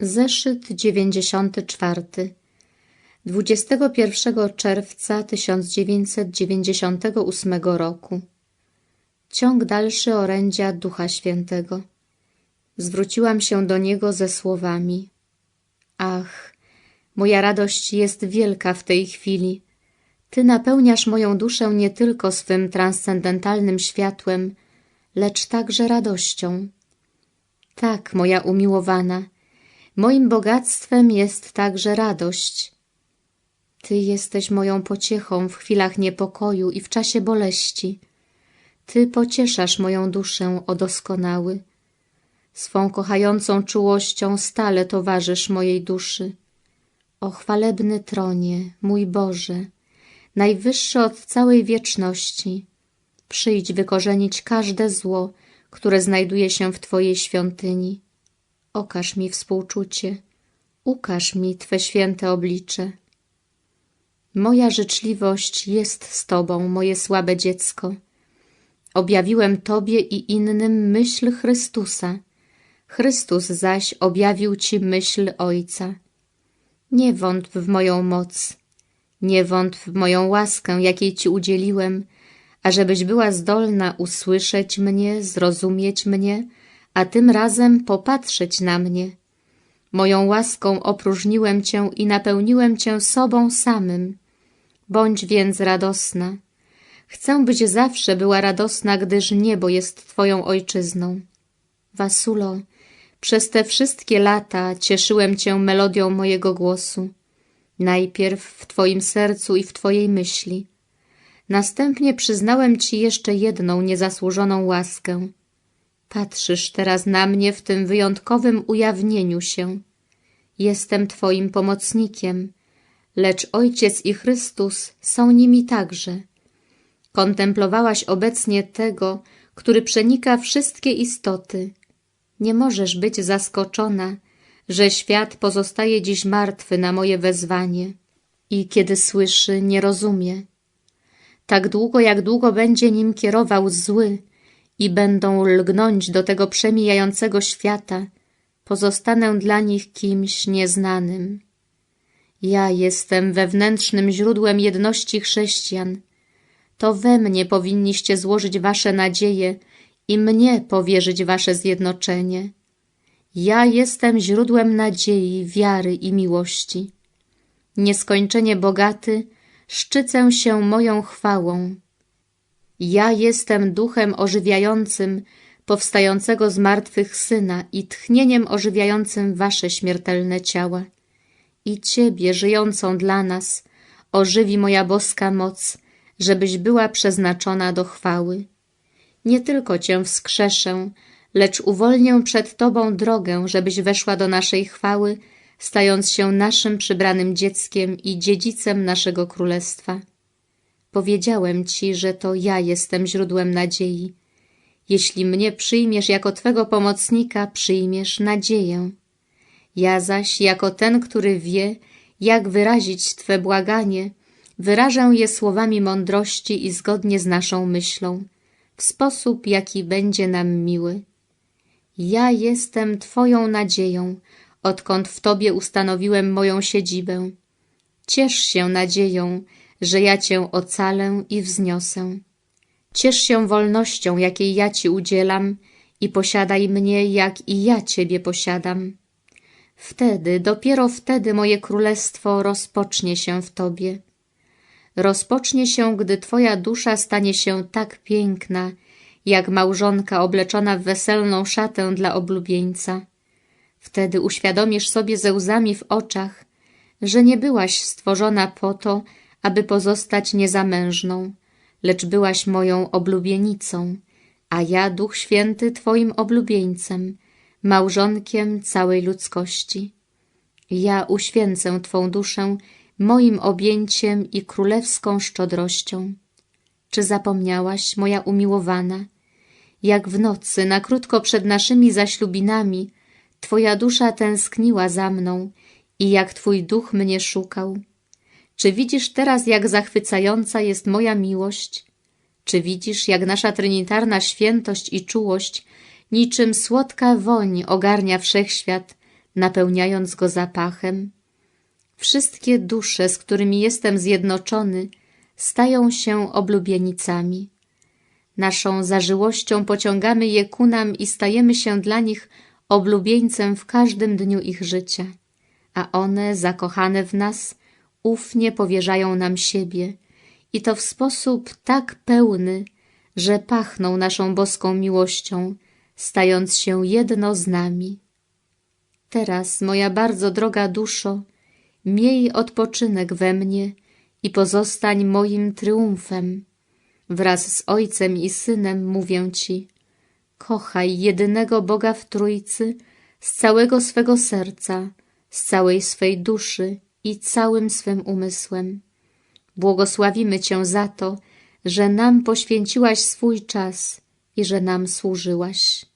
Zeszyt dziewięćdziesiąty czwarty. 21 czerwca 1998 roku. Ciąg dalszy orędzia Ducha Świętego. Zwróciłam się do Niego ze słowami. Ach, moja radość jest wielka w tej chwili. Ty napełniasz moją duszę nie tylko swym transcendentalnym światłem, lecz także radością. Tak, moja umiłowana, Moim bogactwem jest także radość. Ty jesteś moją pociechą w chwilach niepokoju i w czasie boleści. Ty pocieszasz moją duszę, o doskonały. Swą kochającą czułością stale towarzysz mojej duszy. O chwalebny tronie, mój Boże, najwyższy od całej wieczności, przyjdź wykorzenić każde zło, które znajduje się w Twojej świątyni okaż mi współczucie, ukaż mi Twe święte oblicze. Moja życzliwość jest z Tobą, moje słabe dziecko. Objawiłem Tobie i innym myśl Chrystusa. Chrystus zaś objawił Ci myśl Ojca. Nie wątp w moją moc, nie wątp w moją łaskę, jakiej Ci udzieliłem, ażebyś była zdolna usłyszeć mnie, zrozumieć mnie, a tym razem popatrzeć na mnie. Moją łaską opróżniłem Cię i napełniłem Cię sobą samym. Bądź więc radosna. Chcę, byś zawsze była radosna, gdyż niebo jest Twoją ojczyzną. Wasulo, przez te wszystkie lata cieszyłem Cię melodią mojego głosu. Najpierw w Twoim sercu i w Twojej myśli. Następnie przyznałem Ci jeszcze jedną niezasłużoną łaskę – Patrzysz teraz na mnie w tym wyjątkowym ujawnieniu się. Jestem Twoim pomocnikiem, lecz Ojciec i Chrystus są nimi także. Kontemplowałaś obecnie tego, który przenika wszystkie istoty. Nie możesz być zaskoczona, że świat pozostaje dziś martwy na moje wezwanie i kiedy słyszy, nie rozumie. Tak długo, jak długo będzie nim kierował zły, i będą lgnąć do tego przemijającego świata, pozostanę dla nich kimś nieznanym. Ja jestem wewnętrznym źródłem jedności chrześcijan. To we mnie powinniście złożyć wasze nadzieje i mnie powierzyć wasze zjednoczenie. Ja jestem źródłem nadziei, wiary i miłości. Nieskończenie bogaty, szczycę się moją chwałą. Ja jestem duchem ożywiającym powstającego z martwych Syna i tchnieniem ożywiającym wasze śmiertelne ciała. I Ciebie, żyjącą dla nas, ożywi moja boska moc, żebyś była przeznaczona do chwały. Nie tylko Cię wskrzeszę, lecz uwolnię przed Tobą drogę, żebyś weszła do naszej chwały, stając się naszym przybranym dzieckiem i dziedzicem naszego królestwa. Powiedziałem ci, że to ja jestem źródłem nadziei. Jeśli mnie przyjmiesz jako Twego pomocnika, przyjmiesz nadzieję. Ja zaś, jako ten, który wie, jak wyrazić Twe błaganie, wyrażę je słowami mądrości i zgodnie z naszą myślą, w sposób, jaki będzie nam miły. Ja jestem Twoją nadzieją, odkąd w Tobie ustanowiłem moją siedzibę. Ciesz się nadzieją, że ja Cię ocalę i wzniosę. Ciesz się wolnością, jakiej ja Ci udzielam i posiadaj mnie, jak i ja Ciebie posiadam. Wtedy, dopiero wtedy moje królestwo rozpocznie się w Tobie. Rozpocznie się, gdy Twoja dusza stanie się tak piękna, jak małżonka obleczona w weselną szatę dla oblubieńca. Wtedy uświadomisz sobie ze łzami w oczach, że nie byłaś stworzona po to, aby pozostać niezamężną, lecz byłaś moją oblubienicą, a ja, Duch Święty, Twoim oblubieńcem, małżonkiem całej ludzkości. Ja uświęcę Twą duszę moim objęciem i królewską szczodrością. Czy zapomniałaś, moja umiłowana, jak w nocy, na krótko przed naszymi zaślubinami, Twoja dusza tęskniła za mną i jak Twój duch mnie szukał? Czy widzisz teraz, jak zachwycająca jest moja miłość? Czy widzisz, jak nasza trinitarna świętość i czułość niczym słodka woń ogarnia wszechświat, napełniając go zapachem. Wszystkie dusze, z którymi jestem zjednoczony, stają się oblubienicami. Naszą zażyłością pociągamy je ku nam i stajemy się dla nich oblubieńcem w każdym dniu ich życia, a one, zakochane w nas, ufnie powierzają nam siebie i to w sposób tak pełny, że pachną naszą boską miłością, stając się jedno z nami. Teraz, moja bardzo droga duszo, miej odpoczynek we mnie i pozostań moim triumfem. Wraz z Ojcem i Synem mówię Ci, kochaj jedynego Boga w Trójcy z całego swego serca, z całej swej duszy i całym swym umysłem. Błogosławimy Cię za to, że nam poświęciłaś swój czas i że nam służyłaś.